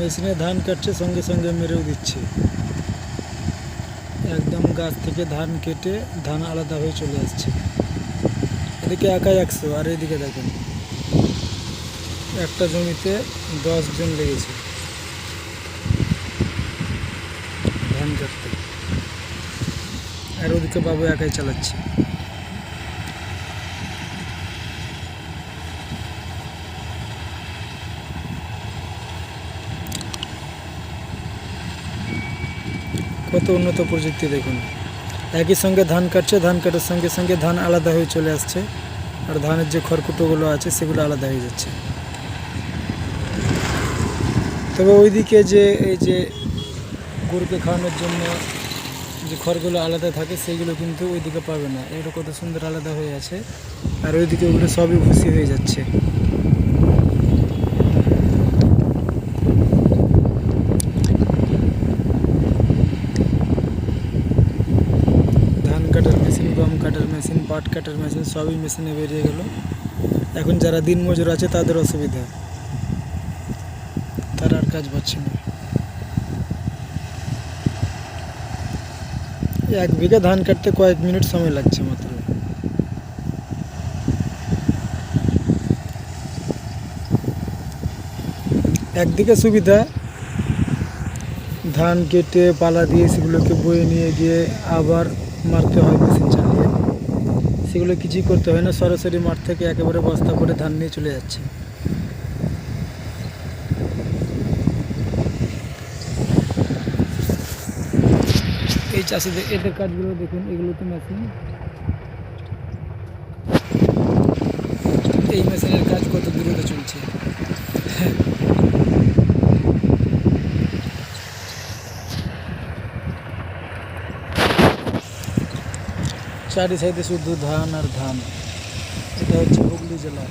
মেশিনে ধান কাটছে, সঙ্গে সঙ্গে মেরেও দিচ্ছে। একদম গাছ থেকে ধান কেটে ধান আলাদা হয়ে চলে আসছে। এদিকে একাই একশো, আর এদিকে দেখেন, একটা জমিতে দশ জন লেগেছে ধান কাটতে। আর ওদিকে বাবু একাই চালাচ্ছে। কত উন্নত প্রযুক্তি দেখুন। একই সঙ্গে ধান কাটছে, ধান কাটার সঙ্গে সঙ্গে ধান আলাদা হয়ে চলে আসছে। আর ধানের যে খড়কুটোগুলো আছে, সেগুলো আলাদা হয়ে যাচ্ছে। তবে ওইদিকে যে, এই যে গরুকে খাওয়ানোর জন্য যে খড়গুলো আলাদা থাকে সেইগুলো কিন্তু ওইদিকে পাবে না। এগুলো কত সুন্দর আলাদা হয়ে আছে। আর ওইদিকে ওগুলো সবই ভুসি হয়ে যাচ্ছে ধান কাটার মেশিন গম কাটার মেশিন পাট কাটার মেশিন সবই মেশিনে বেরিয়ে গেল। এখন যারা দিন মজুর আছে তাদের অসুবিধা। তারা আর কাজ পাচ্ছে না। এক বিঘা ধান কাটতে কয়েক মিনিট সময় লাগছে মাত্র। একদিকে সুবিধা, ধান কেটে পালা দিয়ে সেগুলোকে বয়ে নিয়ে গিয়ে আবার মারতে হয় মেশিন চালিয়ে। সেগুলো কিছুই করতে হয় না, সরাসরি মাঠ থেকে একেবারে বস্তা করে ধান নিয়ে চলে যাচ্ছে। এই চাষিদের, এদের কাজগুলো দেখুন এগুলো তো মেশিন। এই মেশিনের কাজ কত দ্রুত চলছে। চারি সাইডে শুধু ধান আর ধান এটা হচ্ছে হুগলি জেলা